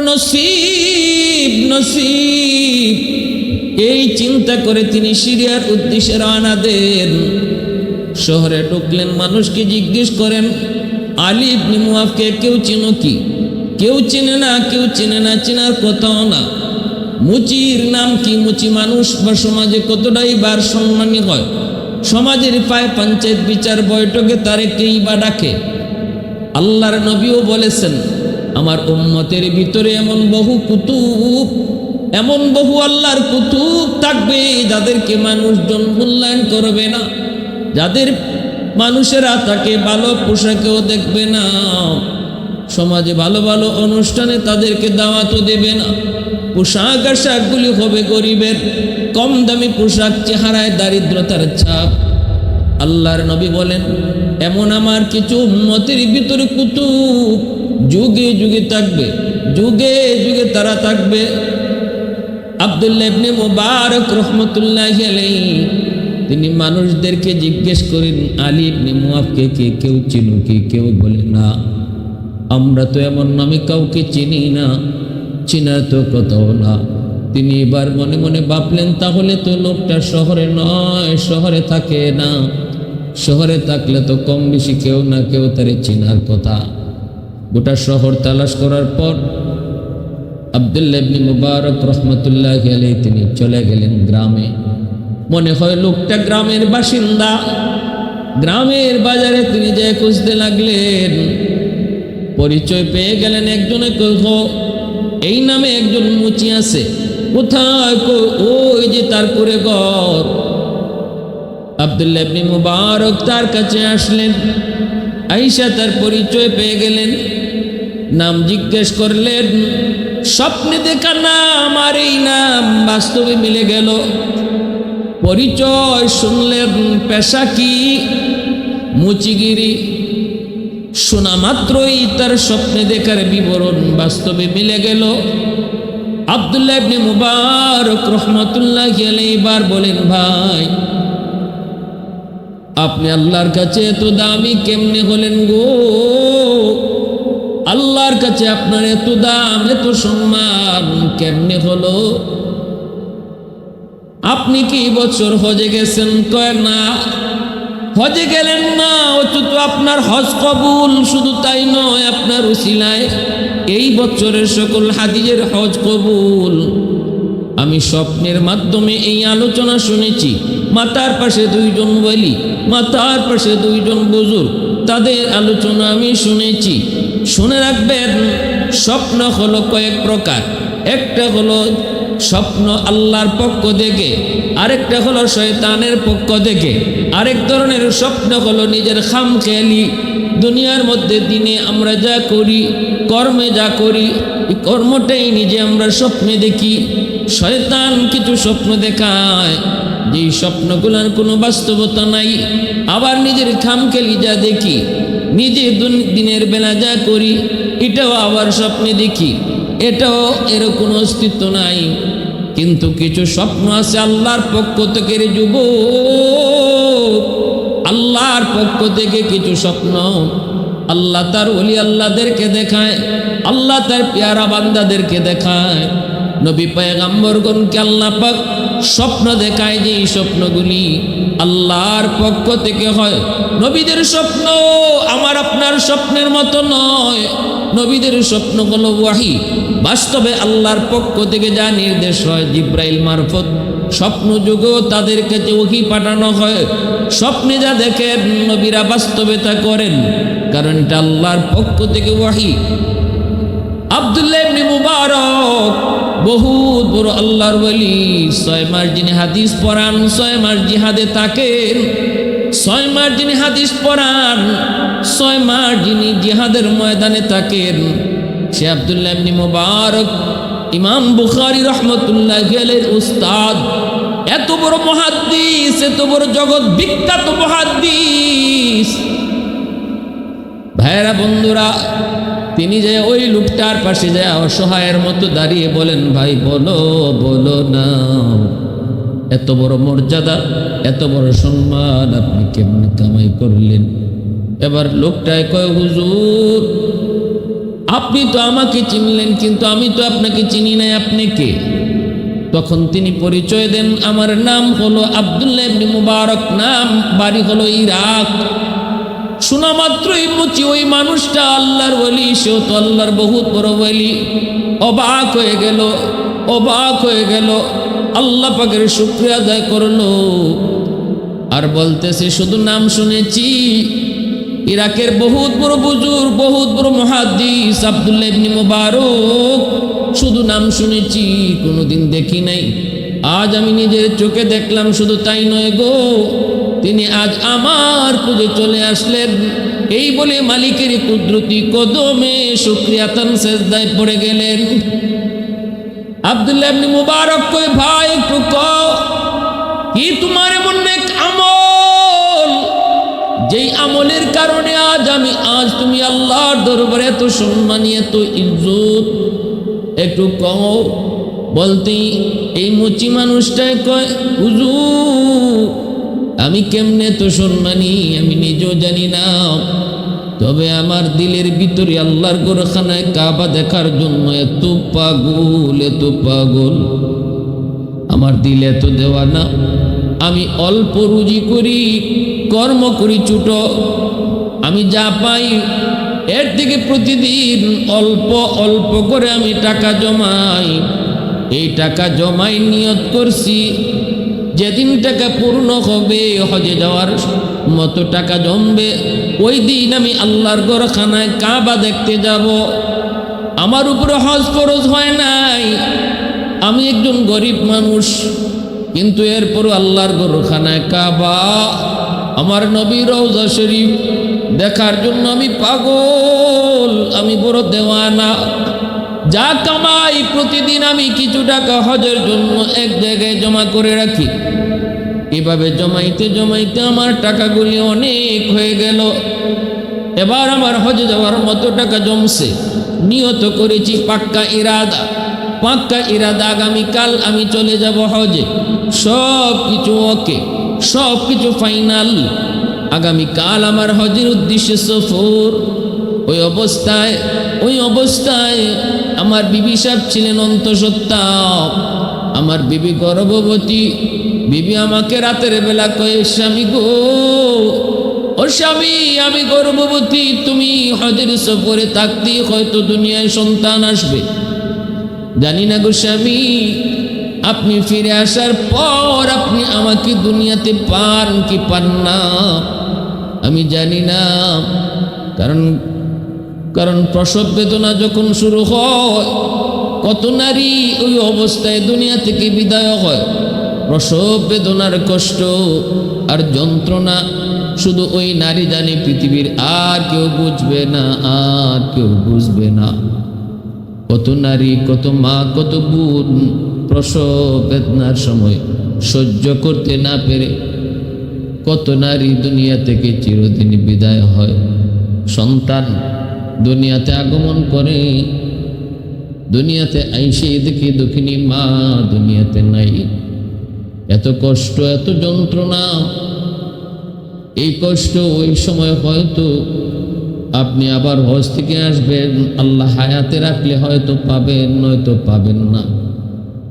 নসিব নসিব। এই চিন্তা করে তিনি সিরিয়ার উদ্দেশ্যে রওনা দেন। শহরে ঢুকলেন, মানুষকে জিজ্ঞেস করেন, আলী ইবনে মুয়াফকে কেউ চিনো কি? কেউ চেনে না, কেউ চেনে না, চেনার কথাও না। মুচির নাম কি? মুচি মানুষ বা সমাজে কতটাই বার সম্মানী হয়? সমাজের পায় পঞ্চায়েত বিচার বৈঠকে তারে কেই বা ডাকে? আল্লাহর নবীও বলেছেন আমার উম্মতের ভিতরে এমন বহু কুতুব, এমন বহু আল্লাহর কুতুব থাকবে যাদেরকে মানুষজন মূল্যায়ন করবে না। যাদের মানুষেরা তাকে ভালো পোশাকেও দেখবে না, সমাজে ভালো ভালো অনুষ্ঠানে তাদেরকে দাওয়াতও দেবে না। পোশাক আশাকগুলি হবে গরিবের, কম দামি পোশাক চেহারায় দারিদ্রতার ছাপ। আল্লাহর নবী বলেন, এমন আমার কিছু উম্মতের ভিতরে কুতুব যুগে যুগে থাকবে, যুগে যুগে তারা থাকবে। আবদুল্লাহ মুবারক রহমতুল্লাহ তিনি মানুষদেরকে জিজ্ঞেস করেন, আলী ইবনে মুয়াফকে কে কেউ চিনো কি? কেউ বলে, না, আমরা তো এমন নামে কাউকে চিনি না চিনার তো কোথাও না। তিনি এবার মনে মনে ভাবলেন, তাহলে তো লোকটা শহরে নয়, শহরে থাকে না। শহরে থাকলে তো কম বেশি কেউ না কেউ তারে চিনার কথা। গোটা শহর তালাশ করার পর আবদুল্লাহ ইবনে মুবারক রহমতুল্লাহ আলাইহি তিনি চলে গেলেন গ্রামে। মনে হয় লোকটা গ্রামের বাসিন্দা। গ্রামের বাজারে তিনি যে খুঁজতে লাগলেন, পরিচয় পেয়ে গেলেন একজনে কহ এই নামে একজন মুচি আছে, কোথায় ওই যে তার করে ঘর। আবদুল্লাহ মুবারক তার কাছে আসলেন, আইসা তার পরিচয় পেয়ে গেলেন। নাম জিজ্ঞেস করলেন, স্বপ্নে দেখা নাম আর এই নাম বাস্তবে মিলে গেল। পরিচয় শুনলেন, পেশা কি? মুচিগিরি। শোনা মাত্রই তার স্বপ্নে দেখার বিবরণ বাস্তবে মিলে গেল। আবদুল্লাহ ইবনে মুবারক রহমতুল্লাহ এবার বলেন, ভাই, আপনি আল্লাহর কাছে এত দামি কেমনে হলেন গো? আল্লাহর কাছে আপনার এত দাম, এত সম্মান কেমনে হলো? আপনি কি বছর হজে গেছেন? কয় না। হজে গেলেন না, অথচ আপনার হজ কবুল শুধু তাই নয়, আপনার উসিলায় এই বছরের সকল হাদিজের হজ কবুল। আমি স্বপ্নের মাধ্যমে এই আলোচনা শুনেছি, মাতার পাশে দুইজন বলি মাতার পাশে দুইজন বুজুর তাদের আলোচনা আমি শুনেছি। শুনে রাখবেন, স্বপ্ন হলো কয়েক প্রকার। একটা হলো স্বপ্ন আল্লাহর পক্ষ থেকে আরেকটা হলো শয়তানের পক্ষ থেকে আরেক ধরনের স্বপ্ন হলো নিজের খাম খেয়ালি দুনিয়ার মধ্যে দিনে আমরা যা করি, কর্মে যা করি কর্মটাই নিজে আমরা স্বপ্নে দেখি। শয়তান কিছু স্বপ্ন দেখায়, যেই স্বপ্নগুলোর কোনো বাস্তবতা নাই। আবার নিজের খামখেলি যা দেখি নিজে দুন- দিনের বেলা যা করি, এটাও আবার স্বপ্নে দেখি। এটাও এর কোনো অস্তিত্ব নাই। কিন্তু কিছু স্বপ্ন আছে আল্লাহর পক্ষ থেকে রে যুব আল্লাহর পক্ষ থেকে কিছু স্বপ্ন। আল্লাহ তার অলি আল্লাহদেরকে দেখায়, আল্লাহ তার পেয়ারা বান্দাদেরকে দেখায়। নবী পায়গাম্বরগণকে আল্লাহ পাক স্বপ্ন দেখায় যে এই স্বপ্নগুলি আল্লাহর পক্ষ থেকে হয়। নবীদের স্বপ্ন আমার আপনার স্বপ্নের মতো নয়। নবীদের স্বপ্ন হলো ওয়াহি। বাস্তবে আল্লাহর পক্ষ থেকে যা নির্দেশ হয় জিব্রাইল মারফত, স্বপ্ন যুগেও তাদের কাছে ওহি পাঠানো হয়। স্বপ্নে যা দেখেন, নবীরা বাস্তবে তা করেন। কারণ এটা আল্লাহর পক্ষ থেকে ওয়াহি। আব্দুল্লাহ মুবারক বহুত বড় আল্লাহর বলি ছয় মাস যিনি হাদিস পড়ান, ছয় মাস জিহাদে থাকেন। ছয় মাস যিনি হাদিস পড়ান, ছয় মাস যিনি জিহাদের ময়দানে থাকেন। সে আব্দুল্লাহ ইবনে মুবারক, ইমাম বুখারী রহমতুল্লাহ গেলের উস্তাদ। এত বড় মহাদ্দিস এত বড় জগৎ বিখ্যাত মহাদ্দিস ভাইরা বন্ধুরা, তিনি যে ওই লোকটার পাশে যায় অসহায়ের মতো দাঁড়িয়ে বলেন, ভাই, বলো বলো না। এত বড় মর্যাদা, এত বড় সম্মান আপনি কেমন কামাই করলেন? এবার লোকটায় কয়, হুজুর, আপনি তো আমাকে চিনলেন, কিন্তু আমি তো আপনাকে চিনি নাই, আপনি কে? তখন তিনি পরিচয় দেন, আমার নাম হলো আবদুল্লাহ মুবারক, নাম বাড়ি হলো ইরাক। শোনা মাত্রই মুচি ওই মানুষটা আল্লাহর বলি সেও তো আল্লাহর বহুত বড় বলি অবাক হয়ে গেল, অবাক হয়ে গেল। আল্লাহ পাকের শুক্রিয়া আদায় করল। আর বলতেছে, শুধু নাম শুনেছি। ইরাকের বহুত বড় বুজুর বহুত বড় মহাদিস আবদুল্লাহ ইবনে মুবারক, শুধু নাম শুনেছি, কোনোদিন দেখি নাই। আজ আমি নিজের চোখে দেখলাম, শুধু তাই নয় গো, তিনি আজ আমার পুজো চলে আসলেন। এই বলে মালিকের কুদরতি কদমে শুক্রিয়াতান সেজদায় পড়ে গেলেন। আবদুল্লাহ ইবনে মুবারক কই ভাই, একটু কি তোমার এমন নেক আমল? যেই আমলের কারণে আজ আমি, আজ তুমি আল্লাহর দরবারে এত সম্মানী, এত ইজ্জত, একটু কও। বলতেই এই মুচি মানুষটাই কয়, হুজুর, আমি কেমনে তো সম্মানী? আমি নিজেও জানি না। তবে আমার দিলের ভিতরে আল্লাহর গোরখানায় কাবা দেখার জন্য এত পাগল এত পাগল। আমার দিল এত দেওয়া না। আমি অল্প রুজি করি, কর্ম করি ছুট। আমি যা পাই, এর থেকে প্রতিদিন অল্প অল্প করে আমি টাকা জমাই। এই টাকা জমাই নিয়ত করছি। যেদিন টাকা পূর্ণ হবে, হজে যাওয়ার মতো টাকা জমবে। ওই দিন আমি আল্লাহর গোরখানায় কাবা দেখতে যাব। আমার উপরে হজ ফরজ হয় নাই। আমি একজন গরিব মানুষ, কিন্তু এরপরও আল্লাহর গরুখানায় কাবা। আমার নবী রৌজা শরীফ দেখার জন্য আমি পাগল, আমি বড় দেওয়ানা। যা কামাই প্রতিদিন আমি কিছু টাকা হজের জন্য এক জায়গায় জমা করে রাখি। এভাবে জমাইতে জমাইতে আমার টাকাগুলি অনেক হয়ে গেল। এবার আমার হজে যাওয়ার মতো টাকা জমছে। নিয়ত করেছি পাক্কা ইরাদা। পাক্কা ইরাদা আগামীকাল আমি চলে যাব হজে। সব কিছু ওকে, সব কিছু ফাইনাল। আগামীকাল আমার হজের উদ্দেশ্যে সফর। ওই অবস্থায় ওই অবস্থায় আমার বিবি সাহেব ছিলেন অন্তঃসত্ত্বা। আমার বিবি গর্ভবতী। বিবি আমাকে রাতের বেলা কয়ে, স্বামী গো, ও স্বামী, আমি গর্ভবতী, তুমি হজের সফরে থাকতেই হয়তো দুনিয়ায় সন্তান আসবে। জানি না গো স্বামী, আপনি ফিরে আসার পর আপনি আমাকে দুনিয়াতে পান কি পান না? আমি জানি না, কারণ কারণ প্রসব বেদনা যখন শুরু হয়, কত নারী ওই অবস্থায় দুনিয়া থেকে বিদায় হয়। প্রসব বেদনার কষ্ট আর যন্ত্রণা শুধু ওই নারী জানে পৃথিবীর আর কেউ বুঝবে না, আর কেউ বুঝবে না। কত নারী, কত মা, কত বোন প্রসব বেদনার সময় সহ্য করতে না পেরে কত নারী দুনিয়া থেকে চিরদিন বিদায় হয়। সন্তান দুনিয়াতে আগমন করে, দুনিয়াতে আইসে দেখি দুঃখিনী মা, দুনিয়াতে নাই। এত কষ্ট, এত যন্ত্রণা, এই কষ্ট, ওই সময় হয়তো আপনি আবার হজ থেকে আসবেন, আল্লাহ হায়াতে রাখলে হয়তো পাবেন, নয়তো পাবেন না।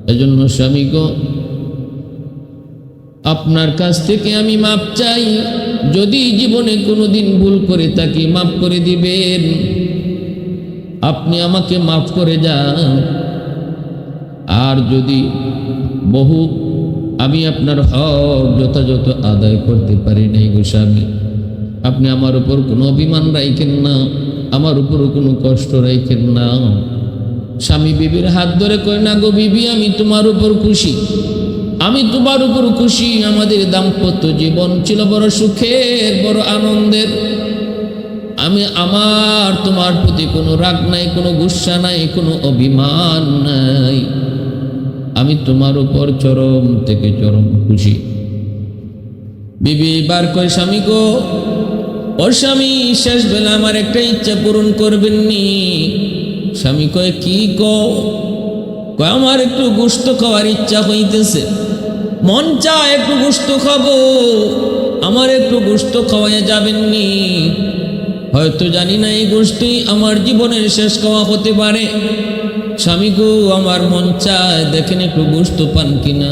এজন্য স্বামীগ আপনার কাছ থেকে আমি মাপ চাই। যদি জীবনে কোনোদিন ভুল করে থাকি মাফ করে দিবেন, আপনি আমাকে মাফ করে যান। আর যদি বহু আমি আপনার হক যথাযথ আদায় করতে পারি নাই গোস্বামী আপনি আমার উপর কোনো অভিমান রাইখেন না, আমার উপর কোনো কষ্ট রাইখেন না। স্বামী বিবির হাত ধরে কয়, না গো বিবি, আমি তোমার উপর খুশি। আমি তোমার উপর খুশি, আমাদের দাম্পত্য জীবন ছিল বড় সুখের, বড় আনন্দের। আমি আমার তোমার প্রতি কোনো রাগ নাই, কোনো গুসা নাই, কোনো অভিমান নাই। আমি তোমার উপর চরম থেকে চরম খুশি। বিবি বার কয়, স্বামী গো, ও স্বামী শেষ বেলা আমার একটা ইচ্ছা পূরণ করবেননি। স্বামী কয়, কি কয়, আমার একটু গোস্ত খাওয়ার ইচ্ছা হইতেছে। মন চায় একটু গোস্ত খাব, আমার একটু গুস্ত খাওয়াইয়া যাবেননি। হয়তো জানি না এই গোষ্ঠী আমার জীবনের শেষ খাওয়া হতে পারে। স্বামী গো, আমার মন চায় দেখেন একটু গোস্ত পান কিনা।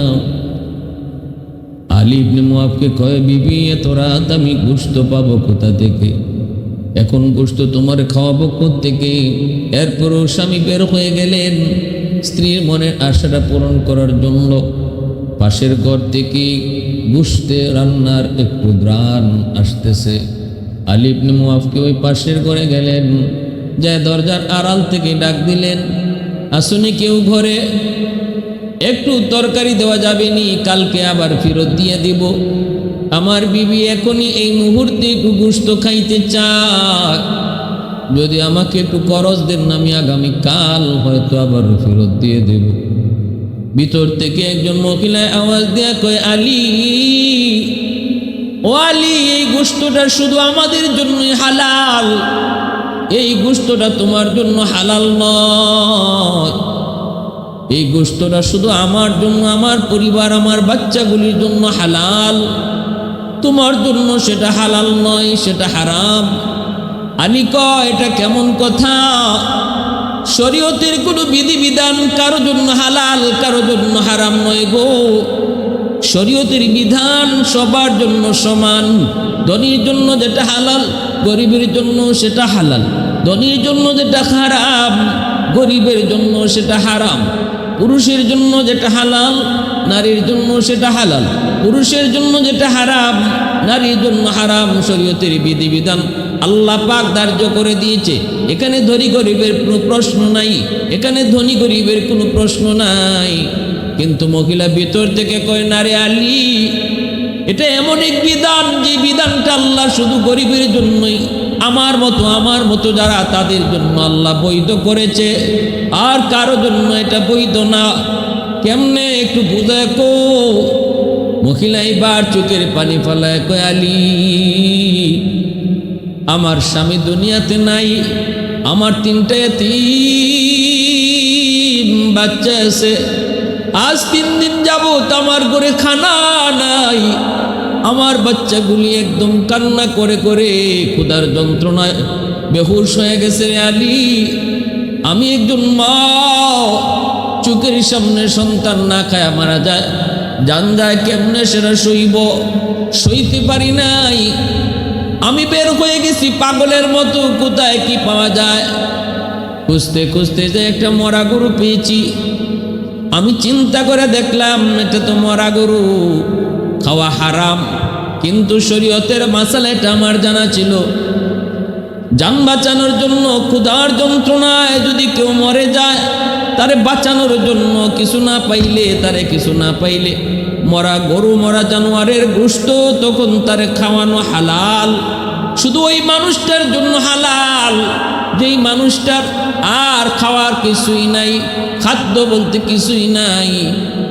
আলী ইবনে মুয়াবকে কয়, বিবি, এত রাত আমি গোস্ত পাবো কোথা থেকে? এখন গোস্ত তোমার খাওয়াবো থেকে এরপরও স্বামী বের হয়ে গেলেন স্ত্রীর মনের আশাটা পূরণ করার জন্য। পাশের ঘর থেকে গুস্তে রান্নার একটু গ্রান আসতেছে। আলী ইবনে মুয়াফকে ওই পাশের ঘরে গেলেন। যায় দরজার আড়াল থেকে ডাক দিলেন, আসুনি কেউ ঘরে? একটু তরকারি দেওয়া যাবে নি, কালকে আবার ফেরত দিয়ে দিব। আমার বিবি এখনই এই মুহূর্তে একটু গুস্ত খাইতে চায়। যদি আমাকে একটু করজ দেন, আমি আগামী কাল হয়তো আবার ফেরত দিয়ে দেব। ভিতর থেকে একজন মহিলায় আওয়াজ দেয়া কয়, আলী, ও আলী, এই গোস্তটা শুধু আমাদের জন্যই হালাল। এই গোস্তটা তোমার জন্য হালাল নয়। এই গোস্তটা শুধু আমার জন্য, আমার পরিবার, আমার বাচ্চাগুলির জন্য হালাল। তোমার জন্য সেটা হালাল নয়, সেটা হারাম। আলী কয়, এটা কেমন কথা? শরীয়তের কোনো বিধিবিধান কারও জন্য হালাল, কারও জন্য হারাম নয় গো। শরীয়তের বিধান সবার জন্য সমান। ধনীর জন্য যেটা হালাল, গরিবের জন্য সেটা হালাল। ধনীর জন্য যেটা হারাম, গরিবের জন্য সেটা হারাম। পুরুষের জন্য যেটা হালাল, নারীর জন্য সেটা হালাল। পুরুষের জন্য যেটা হারাম, নারীর জন্য হারাম শরীয়তের বিধিবিধান। আল্লাহ পাক ধার্য করে দিয়েছে। এখানে ধনী গরিবের কোনো প্রশ্ন নাই। এখানে ধনী গরিবের কোনো প্রশ্ন নাই। কিন্তু মহিলা ভিতর থেকে কয়, নারে আলী, এটা এমন এক বিধান, যে বিধানটা আল্লাহ শুধু গরিবের জন্যই। আমার মতো আমার মতো যারা, তাদের জন্য আল্লাহ বৈধ করেছে। আর কারও জন্য এটা বৈধ না। কেমনে একটু বুঝায় কো? মহিলা এবার চোখের পানি ফেলায় কয়, আলী আমার স্বামী দুনিয়াতে নাই, আমার তিনটে তিন বাচ্চা আছে। আজ তিন দিন যাবত আমার ঘরে খানা নাই। আমার বাচ্চাগুলি একদম কান্না করে করে ক্ষুধার যন্ত্রণায় বেহুশ হয়ে গেছে আলী। আমি একজন মা, চোখের সামনে সন্তান না খায় মারা যায়। জান যায় কেমনে সেটা সইব সইতে পারি নাই। আমি বের হয়ে গেছি, পাগলের মতো। কোথায় কি পাওয়া যায়? খুঁজতে খুঁজতে যে একটা মরা গরু পেয়েছি। আমি চিন্তা করে দেখলাম, এটা তো মরা গরু। খাওয়া হারাম, কিন্তু শরীয়তের মাসালা এটা আমার জানা ছিল। যান বাঁচানোর জন্য ক্ষুধার যন্ত্রণায় যদি কেউ মরে যায়, তারে বাঁচানোর জন্য কিছু না পাইলে, তারে কিছু না পাইলে। মরা গরু, মরা জানোয়ারের গোস্ত তখন তারে খাওয়ানো হালাল। শুধু ওই মানুষটার জন্য হালাল, যেই মানুষটার আর খাওয়ার কিছুই নাই, খাদ্য বলতে কিছুই নাই।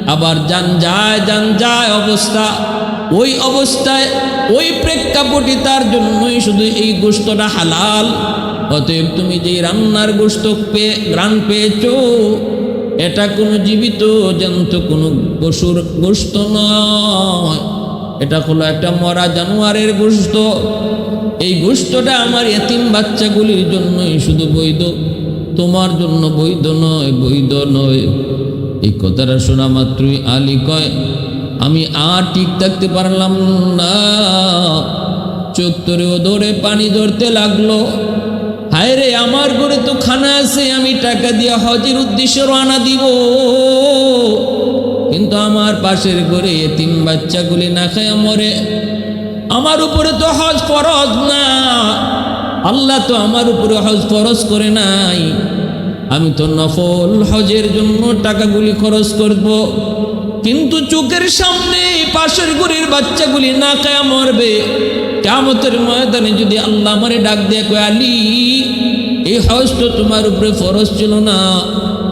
আবার যান যায় যান যায় অবস্থা। ওই অবস্থায় ওই প্রেক্ষাপটে তার জন্যই শুধু এই গোস্তটা হালাল। অতএব তুমি যে রান্নার গোস্ত পেয়ে গ্রান পেয়েছ এটা কোনো জীবিত জন্ত, কোনো পশুর গোস্ত নয়। এটা হলো একটা মরা জানোয়ারের গোস্ত এই গোস্তটা আমার এতিম বাচ্চাগুলির জন্যই শুধু বৈধ। তোমার জন্য বৈধ নয় বৈধ নয়। এই কথাটা শোনা মাত্রই আলী কয়, আমি আর ঠিক থাকতে পারলাম না। চোখ ও দৌড়ে পানি ধরতে লাগল। হায় রে আমার ঘরে তো খানা আছে, আমি টাকা দিয়ে হজের উদ্দেশ্যে রানা দিব। কিন্তু আমার পাশের ঘরে তিন বাচ্চাগুলি না খায় মরে। আমার উপরে তো হজ ফরজ না। আল্লাহ তো আমার উপরে হজ ফরজ করে নাই। আমি তো নফল হজের জন্য টাকাগুলি খরচ করব। কিন্তু চোখের সামনে পাশের ঘরের বাচ্চাগুলি না খায়া মরবে। কামতের ময়দানে যদি আল্লাহ আমারে ডাক দিয়ে কয়, আলী, এই হজ তো তোমার উপরে ফরজ ছিল না।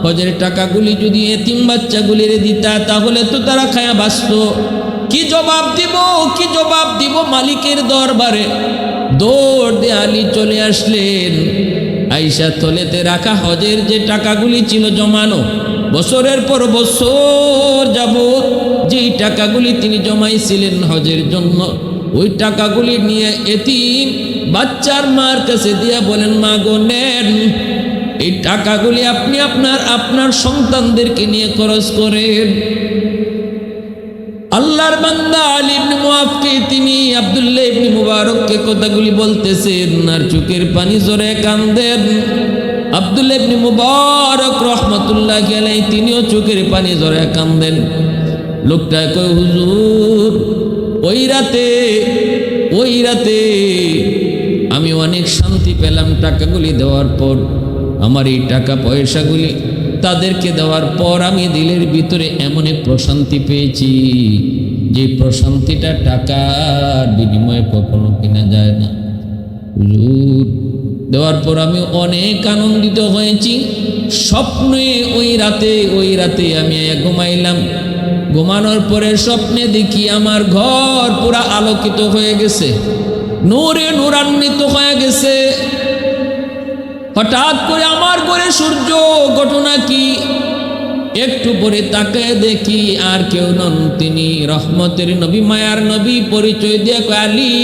হজের টাকাগুলি যদি এতিম বাচ্চাগুলির দিতা, তাহলে তো তারা খায়া বাঁচত। কি জবাব দিব? কি জবাব দিব মালিকের দরবারে? দৌড় দিয়ে আলী চলে আসলেন। আইসা থলেতে রাখা হজের যে টাকাগুলি ছিল জমানো বছরের পর বছর যাব যেই টাকাগুলি তিনি জমাইছিলেন হজের জন্য, ওই টাকাগুলি নিয়ে এতিম বাচ্চার মার কাছে দিয়া বলেন, মা গো, নেন। এই টাকাগুলি আপনি আপনার আপনার সন্তানদেরকে নিয়ে খরচ করেন। আল্লাহর বান্দা আলী ইবনে মুআফকে, তিনি আব্দুল্লাহ ইবনে মুবারককে কথাগুলি বলতেছেন, আর চোখের পানি জোরে কান্দেন। আব্দুল্লাহ ইবনে মুবারক রহমাতুল্লাহ আলাইহি তিনিও চোখের পানি জোরে কান্দেন। লোকটা কয়, হুজুর, ওই রাতে ওই রাতে আমি অনেক শান্তি পেলাম টাকাগুলি দেওয়ার পর। আমার এই টাকা পয়সাগুলি তাদেরকে দেওয়ার পর আমি দিলের ভিতরে এমন এক প্রশান্তি পেয়েছি, যে প্রশান্তিটা টাকার বিনিময়ে কখনো কেনা যায় না। হুজুর দেওয়ার পর আমি অনেক আনন্দিত হয়েছি। স্বপ্নে ওই রাতে ওই রাতে আমি ঘুমাইলাম। ঘুমানোর পরে স্বপ্নে দেখি আমার ঘর পুরা আলোকিত হয়ে গেছে। নূরে নূরান্বিত হয়ে গেছে। হঠাৎ করে আমার ঘরে সূর্য ঘটনা কি? একটু পরে তাকে দেখি আর কেউ নন। তিনি রহমতের নবী, মায়ার নবী, পরিচয় দিয়ে আলী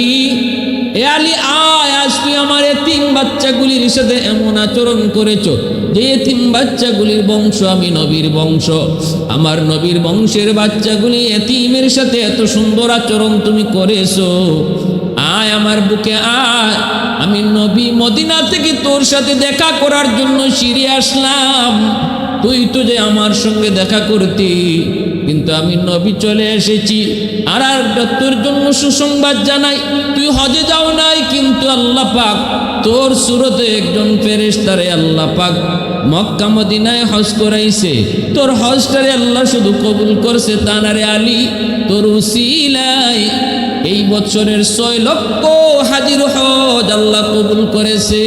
এ আলী, আয় আজ তুই আমার এতিম বাচ্চাগুলির সাথে এমন আচরণ করেছ যে এতিম বাচ্চাগুলির বংশ আমি নবীর বংশ। আমার নবীর বংশের বাচ্চাগুলি এতিমের সাথে এত সুন্দর আচরণ তুমি করেছ। আয় আমার বুকে, আয়। আমি নবী মদিনা থেকে তোর সাথে দেখা করার জন্য সিঁড়ি আসলাম। তুই তো যে আমার সঙ্গে দেখা করতি কিন্তু আমি নবী চলে এসেছি। আর আর তোর জন্য সুসংবাদ জানাই। তুই হজে যাও নাই, কিন্তু আল্লাহ পাক তোর সুরতে একজন ফেরেশতারে আল্লাহ পাক মক্কা মদিনায় হজ করাইছে। তোর হজটারে আল্লাহ শুধু কবুল করছে তা না রে আলী। তোর উসিলায় এই বছরের ছয় লক্ষ হাজির হজ আল্লাহ কবুল করেছে।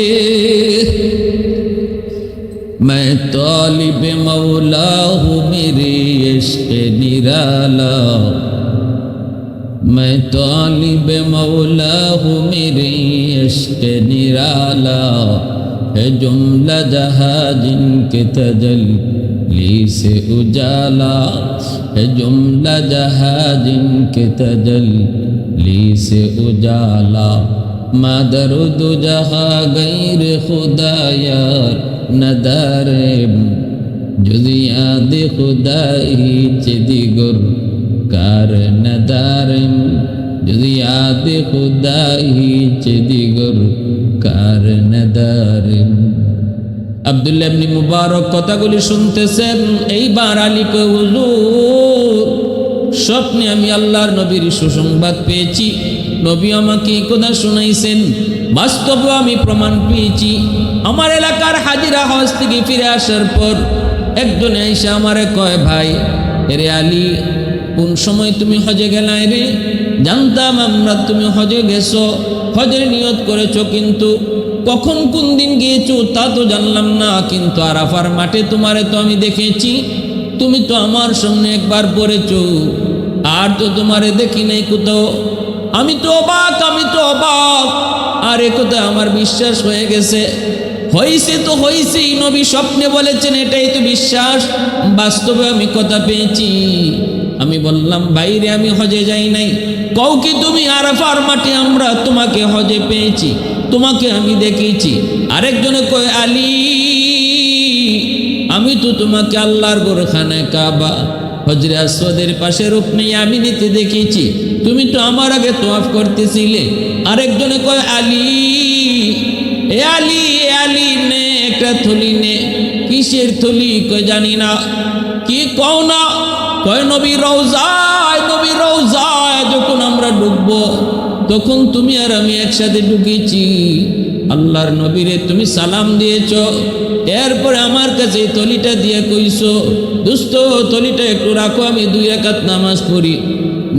میں طالب مولا ہوں میرے عشق نرالا میں طالب مولا ہوں میرے عشق نرالا ہے جملہ جہاں جن کے تجلی سے اجالا ہے جملہ جہاں جن کے تجلی سے اجالا مادر دو جہاں غیر خدا یار ندارم যদি আদি খুদাই চেদিগুর কার নদারম যদি আদি খুদাই চেদিগুর কার নদারম আবদুল্লাহ ইবনে মুবারক কথাগুলি শুনতেছেন, এইবার আলীকে হুজুর, স্বপ্নে আমি আল্লাহর নবীর সুসংবাদ পেয়েছি। নবী আমাকে কথা শুনাইছেন। বাস্তবে আমি প্রমাণ পেয়েছি। আমার এলাকার হাজিরা হজ থেকে ফিরে আসার পর একজন এসে আমারে কয়, ভাই রে আলী, কোন সময় তুমি হজে গেলাই রে? জানতাম আমরা তুমি হজে গেছো, হজের নিয়ত করেছ কিন্তু কখন কোন দিন গিয়েছো তা তো জানলাম না, কিন্তু আরাফার মাঠে তোমারে তো আমি দেখেছি, তুমি তো আমার সামনে একবার পড়েছো, আর তো তোমারে দেখি নাই কোথাও। আমি তো অবাক, আমি তো অবাক আর এ কথা আমার বিশ্বাস হয়ে গেছে। হয়েছে তো হয়েছেই নবী স্বপ্নে বলেছেন, এটাই তো বিশ্বাস। বাস্তবে আমি কথা পেয়েছি। আমি বললাম, বাইরে আমি হজে যাই নাই। কও কি তুমি, আরাফার মাঠে আমরা তোমাকে হজে পেয়েছি, তোমাকে আমি দেখেছি আরেকজনে কয়, আলী, আমি তো তোমাকে আল্লাহর গোরখানায় কাবা হজরে আসওয়াদের পাশে আমি নিতে দেখেছি। তুমি তো আমার আগে তোয়াফ করতেছিলে। আরেকজনে কয়, আলী আলী আলী, নে একটা থলি নে। কিসের থলি কয় জানি না। কি কও না? কয়, নবী রওজায় নবী রওজায়, যখন আমরা ঢুকবো তখন তুমি আর আমি একসাথে ঢুকেছি আল্লাহর নবীরে তুমি সালাম দিয়েছ। এরপরে আমার কাছে এই তলিটা দিয়ে কইছো দুস্থ তলিটা একটু রাখো, আমি দুই একাত নামাজ পড়ি।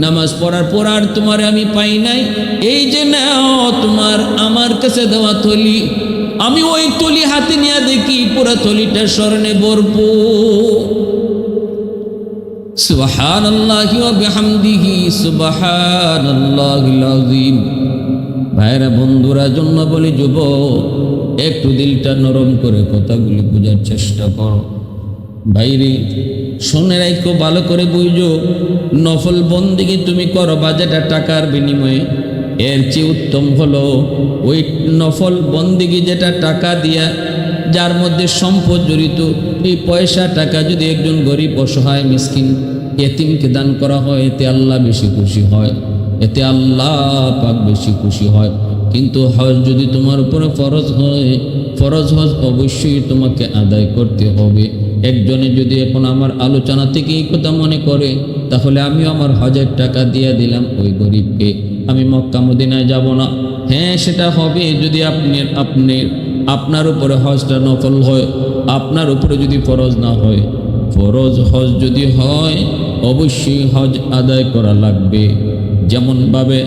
নামাজ পড়ার পর আর তোমার আমি পাই নাই। এই যে নাও তোমার আমার কাছে দেওয়া থলি, আমি ওই থলি হাতে নিয়ে দেখি পুরো থলিটা স্মরণে বরবো সুবহান আল্লাহ ভাইরা, বন্ধুরা, জন্য বলি যুব একটু দিলটা নরম করে কথাগুলি বোঝার চেষ্টা করো। বাইরে শুনে রাখো ভালো করে বুঝো, নফল বন্দিগি তুমি করো বা যেটা টাকার বিনিময়ে। এর চেয়ে উত্তম হলো, ওই নফল বন্দিগি যেটা টাকা দিয়া, যার মধ্যে সম্পদ জড়িত, এই পয়সা, টাকা যদি একজন গরিব অসহায়, মিসকিন, এতিমকে দান করা হয়, এতে আল্লাহ বেশি খুশি হয়। এতে আল্লাহ পাক বেশি খুশি হয়। কিন্তু হজ যদি তোমার উপরে ফরজ হয়, ফরজ হজ অবশ্যই তোমাকে আদায় করতে হবে। একজনে যদি এখন আমার আলোচনা থেকে এই কথা মনে করে, তাহলে আমিও আমার হজের টাকা দিয়ে দিলাম ওই গরিবকে। আমি মক্কা মদিনায় যাব না। হ্যাঁ সেটা হবে যদি আপনি আপনি, আপনার উপরে হজটা নকল হয়, আপনার উপরে যদি ফরজ না হয়। ফরজ হজ যদি হয়, অবশ্যই হজ আদায় করা লাগবে। যেমনভাবে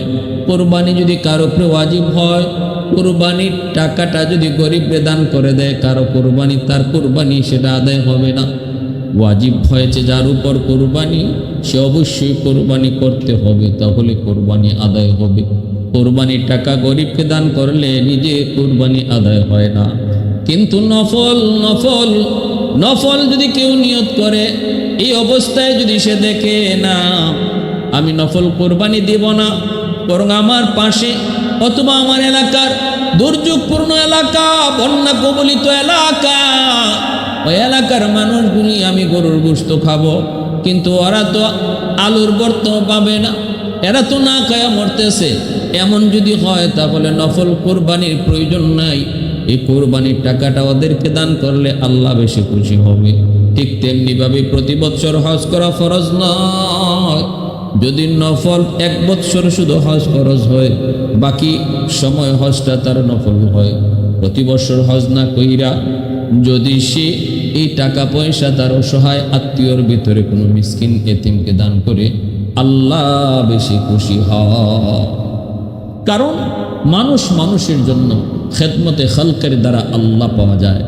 কোরবানি যদি কারও উপরে ওয়াজিব হয়, কোরবানির টাকাটা যদি গরিবরে দান করে দেয়, কারও কোরবানি, তার কোরবানি সেটা আদায় হবে না। ওয়াজিব হয়েছে যার উপর কোরবানি, সে অবশ্যই কোরবানি করতে হবে, তাহলে কোরবানি আদায় হবে। কোরবানির টাকা গরিবকে দান করলে নিজে কোরবানি আদায় হয় না। কিন্তু নফল নফল নফল যদি কেউ নিয়ত করে, এই অবস্থায় যদি সে দেখে না আমি নফল কোরবানি দিব না, বরং আমার পাশে অথবা আমার এলাকার দুর্যোগপূর্ণ এলাকা, বন্যা কবলিত এলাকা, ওই এলাকার মানুষগুলি আমি গরুর গোস্ত খাব। কিন্তু ওরা তো আলুর গর্ত পাবে না, এরা তো না খায়া মরতেছে। এমন যদি হয় তাহলে নফল কোরবানির প্রয়োজন নাই। এই কোরবানির টাকাটা ওদেরকে দান করলে আল্লাহ বেশি খুশি হবে। ঠিক তেমনিভাবে প্রতি বছর হজ করা ফরজ নয়। যদি নফল এক বৎসর শুধু হজ খরচ হয়, বাকি সময় হজটা তার নফল হয়। প্রতি বছর হজ না কইরা যদি সে এই টাকা পয়সা তার অসহায় আত্মীয়র ভিতরে কোনো মিসকিন এতিমকে দান করে, আল্লাহ বেশি খুশি হয় কারণ মানুষ মানুষের জন্য খেদমতে খালকের দ্বারা আল্লাহ পাওয়া যায়।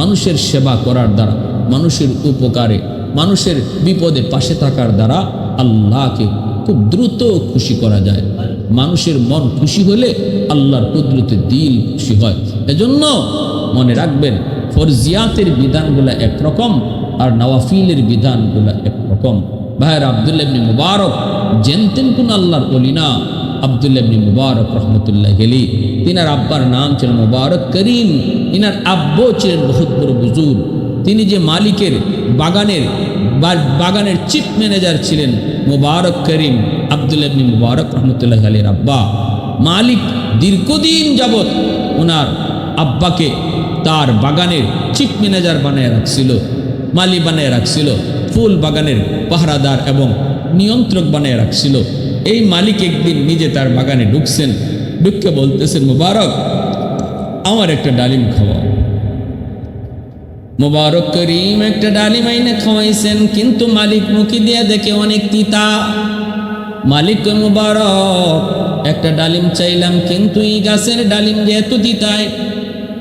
মানুষের সেবা করার দ্বারা, মানুষের উপকারে, মানুষের বিপদে পাশে থাকার দ্বারা আল্লাহকে খুব দ্রুত খুশি করা যায়। মানুষের মন খুশি হলে আল্লাহর কুদরতে দিল খুশি হয়। এজন্য মনে রাখবেন, ফরজিয়াতের বিধানগুলো একরকম আর নওয়াফিলের বিধানগুলো একরকম। ভাইয়ের আবদুল্লাবনি মুবারক জেনতেন কোন আল্লাহর অলিনা আবদুল্লাবনি মুবারক রহমতুল্লাহ গেলি তিনার আব্বার নাম ছিলেন মুবারক করিম। ইনার আব্বু ছিলেন বহুত বড় বুজুর তিনি যে মালিকের বাগানের বাগানের চিফ ম্যানেজার ছিলেন মুবারক করিম আবদুল্লাবনি মুবারক রহমতুল্লাহ আলীর আব্বা। মালিক দীর্ঘদিন যাবৎ ওনার আব্বাকে তার বাগানের চিফ ম্যানেজার বানিয়ে রাখছিল, মালি বানিয়ে রাখছিল, ফুল বাগানের পাহারাদার এবং নিয়ন্ত্রক বানিয়ে রাখছিল। এই মালিক একদিন নিজে তার বাগানে ঢুকছেন ঢুককে বলতেছেন, মুবারক, আমার একটা ডালিম খাওয়া মুবারক করিম একটা ডালিম আইনে খাওয়াইছেন, কিন্তু মালিক মুখি দিয়ে দেখে অনেক তিতা। মালিক মুবারক, একটা ডালিম চাইলাম, কিন্তু এই গাছের ডালিম যেহেতু তিতায়,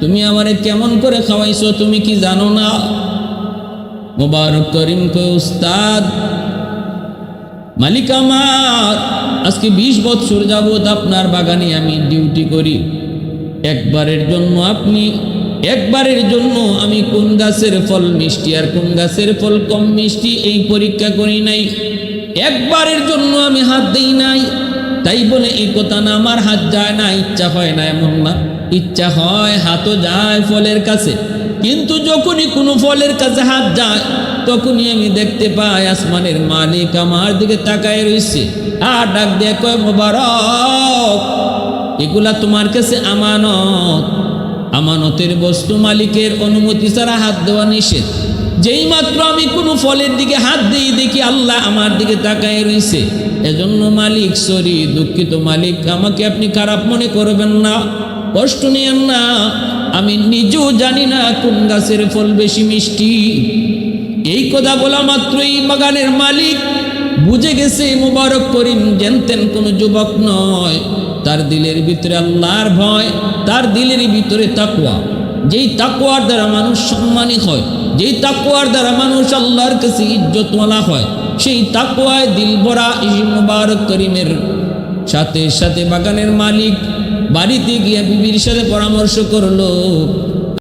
তুমি আমারে কেমন করে খাওয়াইছো, তুমি কি জানো না? মুবারক করিম কই উস্তাদ, মালিক আমার, আজকে বিশ বছর যাবৎ আপনার বাগানে আমি ডিউটি করি। একবারের জন্য আপনি একবারের জন্য আমি কোন গাছের ফল মিষ্টি আর কোন গাছের ফল কম মিষ্টি এই পরীক্ষা করি নাই। একবারের জন্য আমি হাত দেই নাই। তাই বলে এই কথা না, আমার হাত যায় না, ইচ্ছা হয় না এমন না। ইচ্ছা হয় হাতও যায় ফলের কাছে। কিন্তু যখনই কোনো ফলের কাছে হাত যায়, তখনই আমি দেখতে পাই আসমানের মালিক আমার দিকে তাকায় রয়েছে আর ডাক দিয়ে কয়, মোবারক, এগুলা তোমার কাছে আমানত। আমানতের বস্তু মালিকের অনুমতি ছাড়া হাত দেওয়া নিষেধ। যেই মাত্র আমি কোনো ফলের দিকে হাত দিই, দেখি আল্লাহ আমার দিকে তাকায় রয়েছে এজন্য মালিক, সরি, দুঃখিত মালিক, আমাকে আপনি খারাপ মনে করবেন না, কষ্ট নিয়েন না। আমি নিজেও জানি না কোন গাছের ফল বেশি মিষ্টি। এই কথা বলা মাত্রই বাগানের মালিক বুঝে গেছে, মুবারক করিম, জানতেন কোনো যুবক নয়। তার দিলের ভিতরে আল্লাহর ভয়, তার দিলের ভিতরে তাকুয়া যেই তাকুয়ার দ্বারা মানুষ সম্মানী হয়, যেই তাকুয়ার দ্বারা মানুষ আল্লাহর কাছে ইজ্জতওয়ালা হয়, সেই তাকুয়ায় দিল ভরা এই মুবারক করিমের সাথে সাথে বাগানের মালিক বাড়িতে গিয়ে বিবির সাথে পরামর্শ করল